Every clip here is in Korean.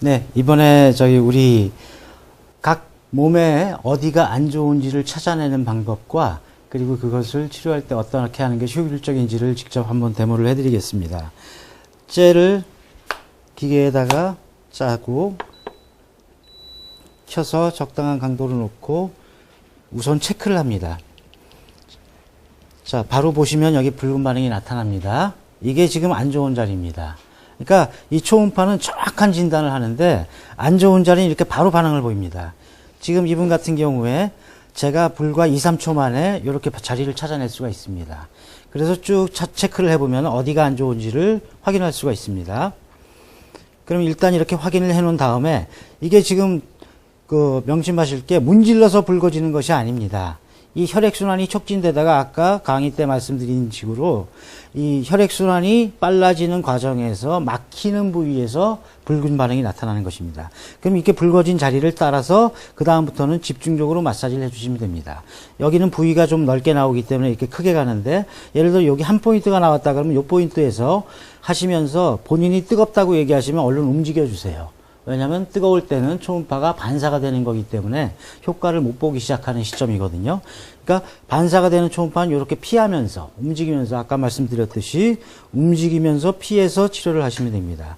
네, 이번에 저희 우리 각 몸에 어디가 안 좋은지를 찾아내는 방법과 그리고 그것을 치료할 때 어떻게 하는 게 효율적인지를 직접 한번 데모를 해드리겠습니다. 젤을 기계에다가 짜고 켜서 적당한 강도를 놓고 우선 체크를 합니다. 자, 바로 보시면 여기 붉은 반응이 나타납니다. 이게 지금 안 좋은 자리입니다. 그러니까 이 초음파는 정확한 진단을 하는데 안 좋은 자리는 이렇게 바로 반응을 보입니다. 지금 이분 같은 경우에 제가 불과 2, 3초 만에 이렇게 자리를 찾아낼 수가 있습니다. 그래서 쭉 차- 체크를 해보면 어디가 안 좋은지를 확인할 수가 있습니다. 그럼 일단 이렇게 확인을 해 놓은 다음에 이게 지금 그 명심하실 게 문질러서 붉어지는 것이 아닙니다. 이 혈액순환이 촉진되다가 아까 강의 때 말씀드린 식으로 이 혈액순환이 빨라지는 과정에서 막히는 부위에서 붉은 반응이 나타나는 것입니다. 그럼 이렇게 붉어진 자리를 따라서 그 다음부터는 집중적으로 마사지를 해주시면 됩니다. 여기는 부위가 좀 넓게 나오기 때문에 이렇게 크게 가는데 예를 들어 여기 한 포인트가 나왔다 그러면 이 포인트에서 하시면서 본인이 뜨겁다고 얘기하시면 얼른 움직여 주세요. 왜냐하면 뜨거울 때는 초음파가 반사가 되는 거기 때문에 효과를 못 보기 시작하는 시점이거든요. 그러니까 반사가 되는 초음파는 이렇게 피하면서 움직이면서 아까 말씀드렸듯이 움직이면서 피해서 치료를 하시면 됩니다.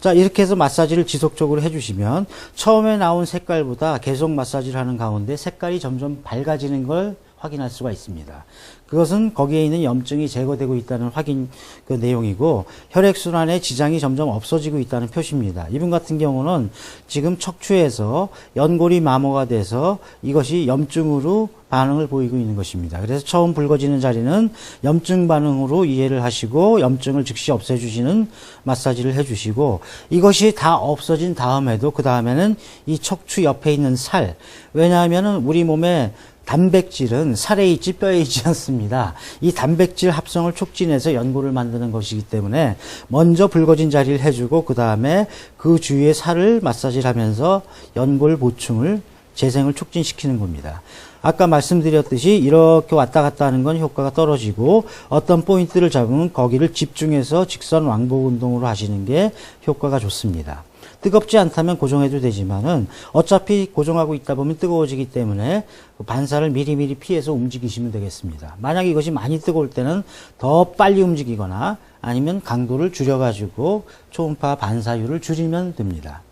자 이렇게 해서 마사지를 지속적으로 해주시면 처음에 나온 색깔보다 계속 마사지를 하는 가운데 색깔이 점점 밝아지는 걸 확인할 수가 있습니다. 그것은 거기에 있는 염증이 제거되고 있다는 확인 그 내용이고 혈액순환에 지장이 점점 없어지고 있다는 표시입니다. 이분 같은 경우는 지금 척추에서 연골이 마모가 돼서 이것이 염증으로 반응을 보이고 있는 것입니다. 그래서 처음 붉어지는 자리는 염증 반응으로 이해를 하시고 염증을 즉시 없애주시는 마사지를 해주시고 이것이 다 없어진 다음에도 그 다음에는 이 척추 옆에 있는 살 왜냐하면은 우리 몸에 단백질은 살에 있지 뼈에 있지 않습니다. 이 단백질 합성을 촉진해서 연골을 만드는 것이기 때문에 먼저 붉어진 자리를 해주고 그 다음에 그 주위에 살을 마사지를 하면서 연골 보충을 재생을 촉진시키는 겁니다. 아까 말씀드렸듯이 이렇게 왔다 갔다 하는 건 효과가 떨어지고 어떤 포인트를 잡으면 거기를 집중해서 직선 왕복 운동으로 하시는 게 효과가 좋습니다. 뜨겁지 않다면 고정해도 되지만은 어차피 고정하고 있다 보면 뜨거워지기 때문에 그 반사를 미리미리 피해서 움직이시면 되겠습니다. 만약 이것이 많이 뜨거울 때는 더 빨리 움직이거나 아니면 강도를 줄여가지고 초음파 반사율을 줄이면 됩니다.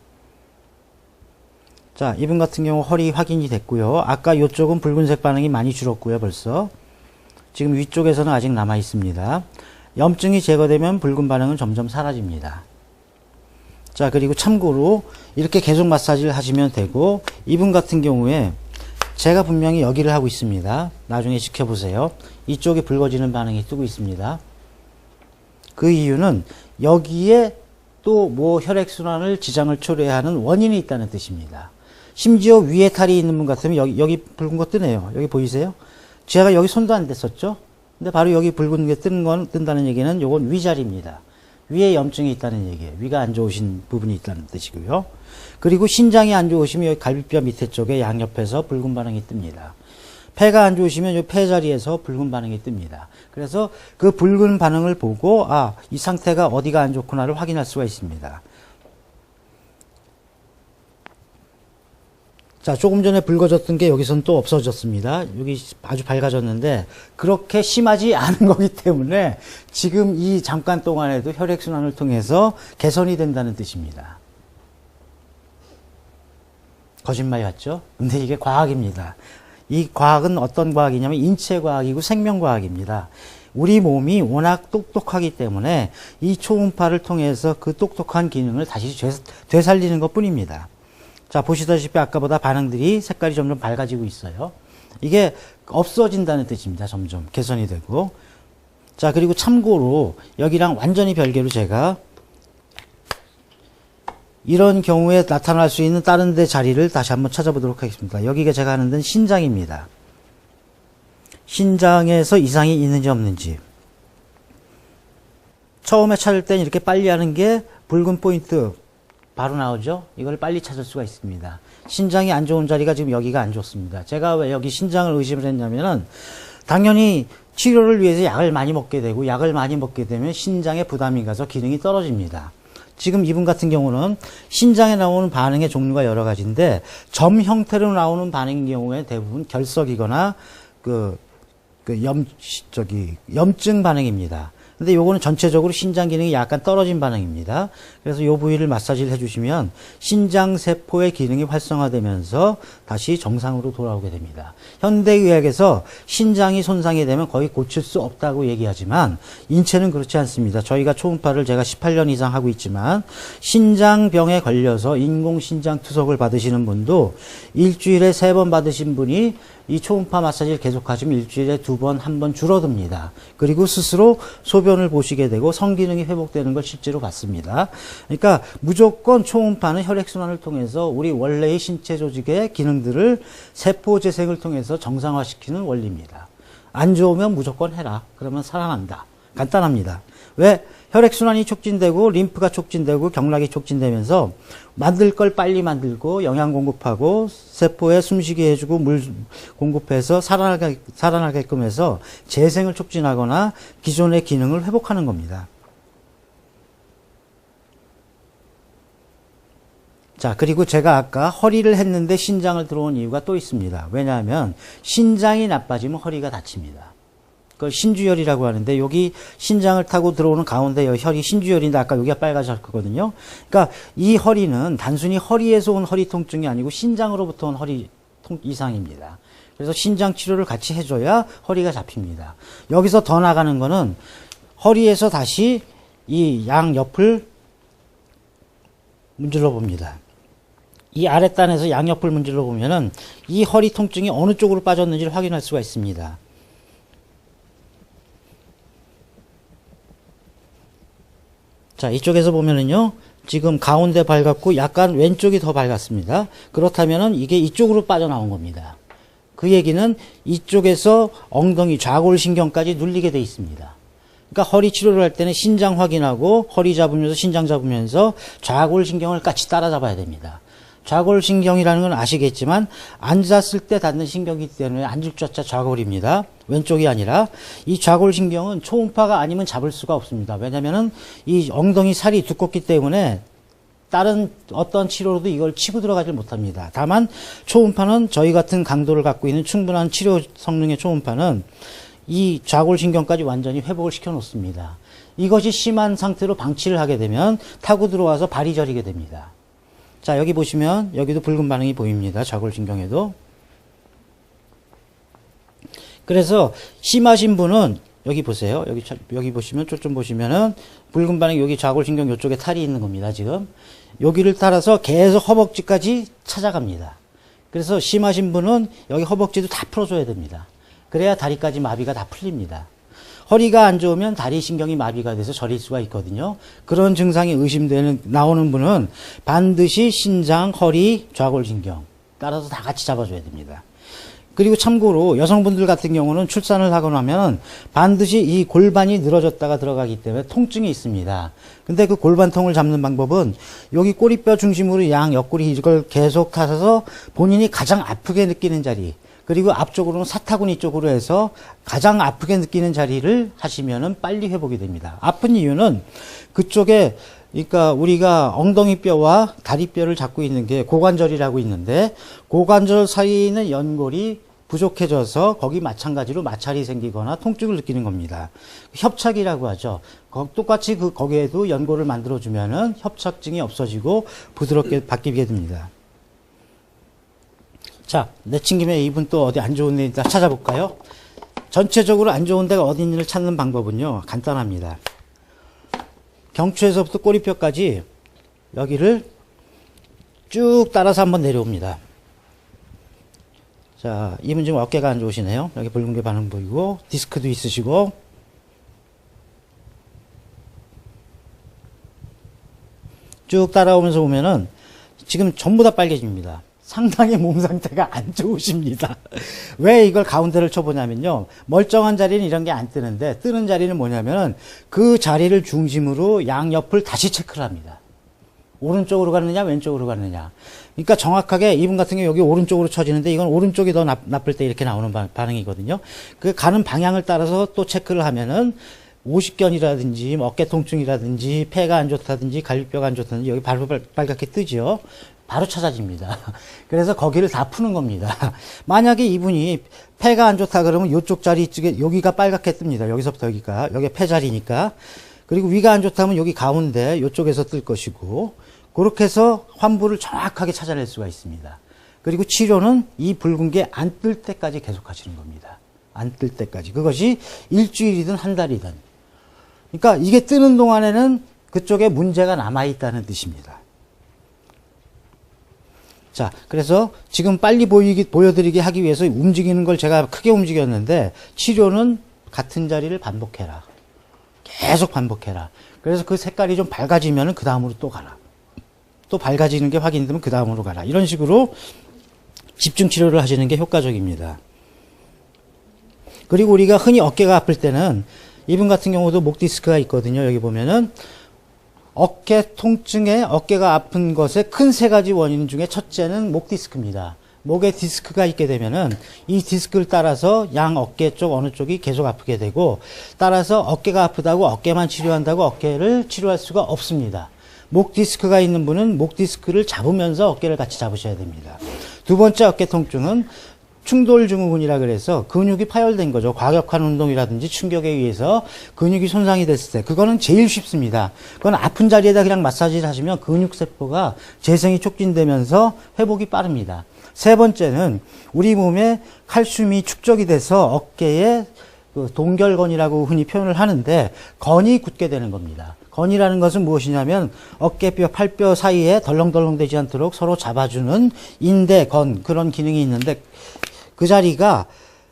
자, 이분 같은 경우 허리 확인이 됐고요. 아까 이쪽은 붉은색 반응이 많이 줄었고요, 벌써. 지금 위쪽에서는 아직 남아 있습니다. 염증이 제거되면 붉은 반응은 점점 사라집니다. 자, 그리고 참고로 이렇게 계속 마사지를 하시면 되고, 이분 같은 경우에 제가 분명히 여기를 하고 있습니다. 나중에 지켜보세요. 이쪽에 붉어지는 반응이 뜨고 있습니다. 그 이유는 여기에 또 뭐 혈액순환을 지장을 초래하는 원인이 있다는 뜻입니다. 심지어 위에 탈이 있는 분 같으면 여기, 여기 붉은 거 뜨네요. 여기 보이세요? 제가 여기 손도 안 댔었죠? 근데 바로 여기 붉은 게 뜨는 건, 뜬다는 얘기는 요건 위자리입니다. 위에 염증이 있다는 얘기예요. 위가 안 좋으신 부분이 있다는 뜻이고요. 그리고 신장이 안 좋으시면 여기 갈비뼈 밑에 쪽에 양옆에서 붉은 반응이 뜹니다. 폐가 안 좋으시면 이 폐 자리에서 붉은 반응이 뜹니다. 그래서 그 붉은 반응을 보고 아, 이 상태가 어디가 안 좋구나를 확인할 수가 있습니다. 자, 조금 전에 붉어졌던 게 여기선 또 없어졌습니다. 여기 아주 밝아졌는데, 그렇게 심하지 않은 거기 때문에 지금 이 잠깐 동안에도 혈액순환을 통해서 개선이 된다는 뜻입니다. 거짓말 같죠? 근데 이게 과학입니다. 이 과학은 어떤 과학이냐면 인체 과학이고 생명 과학입니다. 우리 몸이 워낙 똑똑하기 때문에 이 초음파를 통해서 그 똑똑한 기능을 다시 되살- 되살리는 것 뿐입니다. 자, 보시다시피 아까보다 반응들이 색깔이 점점 밝아지고 있어요. 이게 없어진다는 뜻입니다. 점점 개선이 되고. 자, 그리고 참고로 여기랑 완전히 별개로 제가 이런 경우에 나타날 수 있는 다른 데 자리를 다시 한번 찾아보도록 하겠습니다. 여기가 제가 하는 데는 신장입니다. 신장에서 이상이 있는지 없는지. 처음에 찾을 땐 이렇게 빨리 하는 게 붉은 포인트 바로 나오죠? 이걸 빨리 찾을 수가 있습니다. 신장이 안 좋은 자리가 지금 여기가 안 좋습니다. 제가 왜 여기 신장을 의심을 했냐면은 당연히 치료를 위해서 약을 많이 먹게 되고 약을 많이 먹게 되면 신장에 부담이 가서 기능이 떨어집니다. 지금 이분 같은 경우는 신장에 나오는 반응의 종류가 여러 가지인데 점 형태로 나오는 반응인 경우에 대부분 결석이거나 그, 그 염, 저기, 염증 반응입니다. 근데 요거는 전체적으로 신장 기능이 약간 떨어진 반응입니다. 그래서 요 부위를 마사지를 해주시면 신장 세포의 기능이 활성화되면서 다시 정상으로 돌아오게 됩니다. 현대의학에서 신장이 손상이 되면 거의 고칠 수 없다고 얘기하지만 인체는 그렇지 않습니다. 저희가 초음파를 제가 18년 이상 하고 있지만 신장병에 걸려서 인공신장 투석을 받으시는 분도 일주일에 세 번 받으신 분이 이 초음파 마사지를 계속하시면 일주일에 두 번, 한 번 줄어듭니다. 그리고 스스로 소변을 보시게 되고 성기능이 회복되는 걸 실제로 봤습니다. 그러니까 무조건 초음파는 혈액순환을 통해서 우리 원래의 신체 조직의 기능들을 세포 재생을 통해서 정상화시키는 원리입니다. 안 좋으면 무조건 해라. 그러면 살아난다. 간단합니다. 왜? 혈액순환이 촉진되고 림프가 촉진되고 경락이 촉진되면서 만들 걸 빨리 만들고 영양 공급하고 세포에 숨쉬게 해주고 물 공급해서 살아나게, 살아나게끔 해서 재생을 촉진하거나 기존의 기능을 회복하는 겁니다. 자, 그리고 제가 아까 허리를 했는데 신장을 들어온 이유가 또 있습니다. 왜냐하면 신장이 나빠지면 허리가 다칩니다. 그걸 신주혈이라고 하는데 여기 신장을 타고 들어오는 가운데 여 혈이 신주혈인데 아까 여기가 빨가졌거든요. 그러니까 이 허리는 단순히 허리에서 온 허리 통증이 아니고 신장으로부터 온 허리 통 이상입니다. 그래서 신장 치료를 같이 해줘야 허리가 잡힙니다. 여기서 더 나가는 거는 허리에서 다시 이 양 옆을 문질러 봅니다. 이 아랫단에서 양옆을 문질러 보면은 이 허리 통증이 어느 쪽으로 빠졌는지를 확인할 수가 있습니다. 자, 이쪽에서 보면은요, 지금 가운데 밝았고 약간 왼쪽이 더 밝았습니다. 그렇다면은 이게 이쪽으로 빠져나온 겁니다. 그 얘기는 이쪽에서 엉덩이 좌골신경까지 눌리게 돼 있습니다. 그러니까 허리 치료를 할 때는 신장 확인하고 허리 잡으면서 신장 잡으면서 좌골신경을 같이 따라잡아야 됩니다. 좌골신경이라는 건 아시겠지만 앉았을 때 닿는 신경이기 때문에 앉을 자자 좌골입니다. 왼쪽이 아니라 이 좌골신경은 초음파가 아니면 잡을 수가 없습니다. 왜냐하면 이 엉덩이 살이 두껍기 때문에 다른 어떤 치료로도 이걸 치고 들어가질 못합니다. 다만 초음파는 저희 같은 강도를 갖고 있는 충분한 치료 성능의 초음파는 이 좌골신경까지 완전히 회복을 시켜 놓습니다. 이것이 심한 상태로 방치를 하게 되면 타고 들어와서 발이 저리게 됩니다. 자, 여기 보시면 여기도 붉은 반응이 보입니다. 좌골신경에도. 그래서 심하신 분은 여기 보세요. 여기 여기 보시면 초점 보시면은 붉은 반응 여기 좌골신경 이쪽에 탈이 있는 겁니다. 지금 여기를 따라서 계속 허벅지까지 찾아갑니다. 그래서 심하신 분은 여기 허벅지도 다 풀어줘야 됩니다. 그래야 다리까지 마비가 다 풀립니다. 허리가 안 좋으면 다리 신경이 마비가 돼서 저릴 수가 있거든요. 그런 증상이 의심되는 나오는 분은 반드시 신장, 허리, 좌골신경 따라서 다 같이 잡아줘야 됩니다. 그리고 참고로 여성분들 같은 경우는 출산을 하고 나면 반드시 이 골반이 늘어졌다가 들어가기 때문에 통증이 있습니다. 근데 그 골반통을 잡는 방법은 여기 꼬리뼈 중심으로 양 옆구리 이걸 계속 타서 본인이 가장 아프게 느끼는 자리 그리고 앞쪽으로는 사타구니 쪽으로 해서 가장 아프게 느끼는 자리를 하시면은 빨리 회복이 됩니다. 아픈 이유는 그쪽에 그러니까 우리가 엉덩이 뼈와 다리 뼈를 잡고 있는 게 고관절이라고 있는데 고관절 사이에 있는 연골이 부족해져서 거기 마찬가지로 마찰이 생기거나 통증을 느끼는 겁니다. 협착이라고 하죠. 똑같이 그 거기에도 연골을 만들어 주면은 협착증이 없어지고 부드럽게 바뀌게 됩니다. 자, 내친 김에 이분 또 어디 안 좋은 데 있다 찾아볼까요? 전체적으로 안 좋은 데가 어디 있는지를 찾는 방법은요, 간단합니다. 경추에서부터 꼬리뼈까지 여기를 쭉 따라서 한번 내려옵니다. 자, 이분 지금 어깨가 안 좋으시네요. 여기 붉은 게 반응 보이고, 디스크도 있으시고, 쭉 따라오면서 보면은 지금 전부 다 빨개집니다. 상당히 몸 상태가 안 좋으십니다. 왜 이걸 가운데를 쳐보냐면요. 멀쩡한 자리는 이런 게 안 뜨는데 뜨는 자리는 뭐냐면은 그 자리를 중심으로 양옆을 다시 체크를 합니다. 오른쪽으로 갔느냐, 왼쪽으로 갔느냐. 그러니까 정확하게 이분 같은 경우 여기 오른쪽으로 쳐지는데 이건 오른쪽이 더 나, 나쁠 때 이렇게 나오는 바- 반응이거든요. 그 가는 방향을 따라서 또 체크를 하면은 오십견이라든지 뭐 어깨 통증이라든지 폐가 안 좋다든지 갈비뼈가 안 좋다든지 여기 빨- 빨갛게 뜨죠. 바로 찾아집니다. 그래서 거기를 다 푸는 겁니다. 만약에 이분이 폐가 안 좋다 그러면 이쪽 자리 쪽에 여기가 빨갛게 뜹니다. 여기서부터 여기가 여기 폐 자리니까 그리고 위가 안 좋다면 여기 가운데 이쪽에서 뜰 것이고 그렇게 해서 환부를 정확하게 찾아낼 수가 있습니다. 그리고 치료는 이 붉은 게 안 뜰 때까지 계속 하시는 겁니다. 안 뜰 때까지. 그것이 일주일이든 한 달이든. 그러니까 이게 뜨는 동안에는 그쪽에 문제가 남아있다는 뜻입니다. 자, 그래서 지금 빨리 보이기, 보여드리게 하기 위해서 움직이는 걸 제가 크게 움직였는데 치료는 같은 자리를 반복해라. 계속 반복해라. 그래서 그 색깔이 좀 밝아지면은 그 다음으로 또 가라. 또 밝아지는 게 확인되면 그 다음으로 가라. 이런 식으로 집중 치료를 하시는 게 효과적입니다. 그리고 우리가 흔히 어깨가 아플 때는 이분 같은 경우도 목 디스크가 있거든요. 여기 보면은 어깨 통증에 어깨가 아픈 것의 큰 세 가지 원인 중에 첫째는 목 디스크입니다. 목에 디스크가 있게 되면은 이 디스크를 따라서 양 어깨 쪽 어느 쪽이 계속 아프게 되고 따라서 어깨가 아프다고 어깨만 치료한다고 어깨를 치료할 수가 없습니다. 목 디스크가 있는 분은 목 디스크를 잡으면서 어깨를 같이 잡으셔야 됩니다. 두 번째 어깨 통증은 충돌 증후군이라 그래서 근육이 파열된 거죠. 과격한 운동이라든지 충격에 의해서 근육이 손상이 됐을 때 그거는 제일 쉽습니다. 그건 아픈 자리에다 그냥 마사지를 하시면 근육 세포가 재생이 촉진되면서 회복이 빠릅니다. 세 번째는 우리 몸에 칼슘이 축적이 돼서 어깨에 그 동결건이라고 흔히 표현을 하는데 건이 굳게 되는 겁니다. 건이라는 것은 무엇이냐면 어깨뼈, 팔뼈 사이에 덜렁덜렁 되지 않도록 서로 잡아주는 인대, 건 그런 기능이 있는데 그 자리가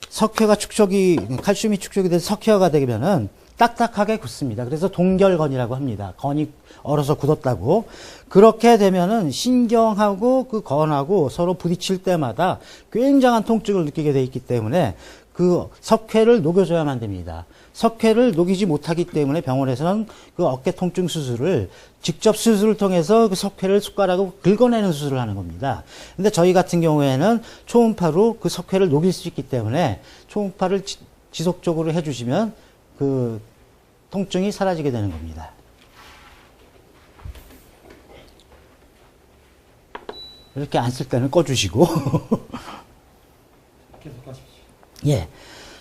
석회가 축적이 칼슘이 축적이 돼서 석회화가 되면은 딱딱하게 굳습니다. 그래서 동결건이라고 합니다. 건이 얼어서 굳었다고. 그렇게 되면은 신경하고 그 건하고 서로 부딪힐 때마다 굉장한 통증을 느끼게 돼 있기 때문에 그 석회를 녹여줘야만 됩니다. 석회를 녹이지 못하기 때문에 병원에서는 그 어깨 통증 수술을 직접 수술을 통해서 그 석회를 숟가락으로 긁어내는 수술을 하는 겁니다. 근데 저희 같은 경우에는 초음파로 그 석회를 녹일 수 있기 때문에 초음파를 지- 지속적으로 해주시면 그 통증이 사라지게 되는 겁니다. 이렇게 안 쓸 때는 꺼주시고. 계속 가십시오. 예.